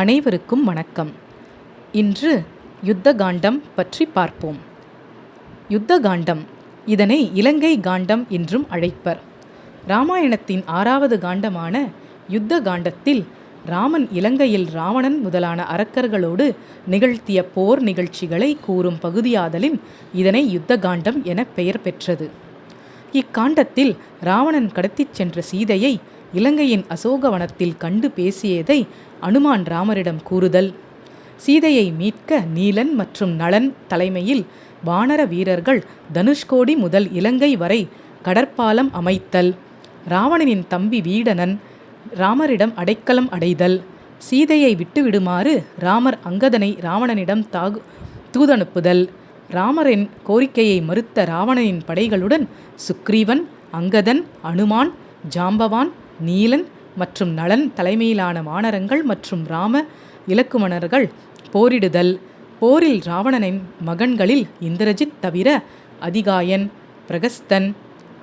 அனைவருக்கும் வணக்கம். இன்று யுத்த காண்டம் பற்றி பார்ப்போம். யுத்த காண்டம் இதனை இலங்கை காண்டம் என்றும் அழைப்பர். இராமாயணத்தின் ஆறாவது காண்டமான யுத்த காண்டத்தில் ராமன் இலங்கையில் ராவணன் முதலான அரக்கர்களோடு நிகழ்த்திய போர் நிகழ்ச்சிகளை கூறும் பகுதியாதலின் இதனை யுத்த காண்டம் என பெயர் பெற்றது. இக்காண்டத்தில் ராவணன் கடத்திச் சென்ற சீதையை இலங்கையின் அசோகவனத்தில் கண்டு பேசியதை அனுமான் ராமரிடம் கூறுதல். சீதையை மீட்க நீலன் மற்றும் நளன் தலைமையில் வானர வீரர்கள் தனுஷ்கோடி முதல் இலங்கை வரை கடற்பாலம் அமைத்தல். ராவணனின் தம்பி வீடனன் ராமரிடம் அடைக்கலம் அடைதல். சீதையை விட்டுவிடுமாறு ராமர் அங்கதனை ராவணனிடம் தாகு தூதனுப்புதல். ராமரின் கோரிக்கையை மறுத்த ராவணனின் படைகளுடன் சுக்ரீவன் அங்கதன் அனுமான் ஜாம்பவான் நீலன் மற்றும் நளன் தலைமையிலான வானரங்கள் மற்றும் ராம இலக்குமணர்கள் போரிடுதல். போரில் ராவணனின் மகன்களில் இந்திரஜித் தவிர அதிகாயன் பிரகஸ்தன்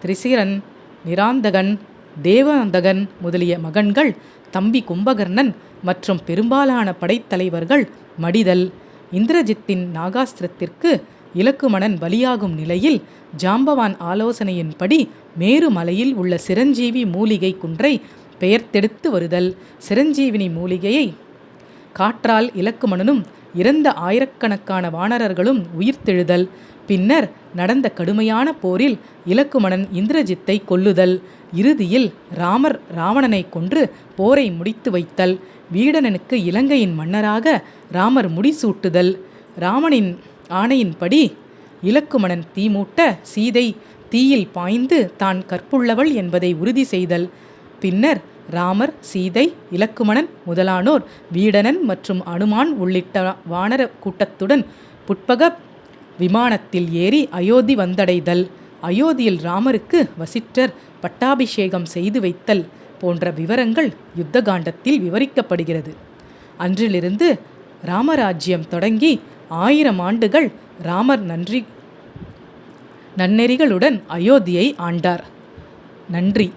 திரிசிரன் நிராந்தகன் தேவாந்தகன் முதலிய மகன்கள் தம்பி கும்பகர்ணன் மற்றும் பெரும்பாலான படைத்தலைவர்கள் மடிதல். இந்திரஜித்தின் நாகாஸ்திரத்திற்கு இலக்குமணன் பலியாகும் நிலையில் ஜாம்பவான் ஆலோசனையின்படி மேருமலையில் உள்ள சிரஞ்சீவி மூலிகை குன்றை பெயர்த்தெடுத்து வருதல். சிரஞ்சீவினி மூலிகையை காற்றால் இலக்குமணனும் இறந்த ஆயிரக்கணக்கான வானரர்களும் உயிர்த்தெழுதல். பின்னர் நடந்த கடுமையான போரில் இலக்குமணன் இந்திரஜித்தை கொல்லுதல். இறுதியில் ராமர் ராவணனை கொன்று போரை முடித்து வைத்தல். வீடனனுக்கு இலங்கையின் மன்னராக ராமர் முடிசூட்டுதல். ராமனின் ஆணையின்படி இலக்குமணன் தீமூட்ட சீதை தீயில் பாய்ந்து தான் கற்புள்ளவள் என்பதை உறுதி செய்தல். பின்னர் ராமர் சீதை இலக்குமணன் முதலானோர் வீடனன் மற்றும் அனுமான் உள்ளிட்ட வானர கூட்டத்துடன் புட்பக விமானத்தில் ஏறி அயோத்தி வந்தடைதல். அயோத்தியில் ராமருக்கு வசிட்டர் பட்டாபிஷேகம் செய்து வைத்தல் போன்ற விவரங்கள் யுத்த காண்டத்தில் விவரிக்கப்படுகிறது. அன்றிலிருந்து ராமராஜ்யம் தொடங்கி ஆயிரம் ஆண்டுகள் ராமர் நன்றி நன்னெறிகளுடன் அயோத்தியை ஆண்டார். நன்றி.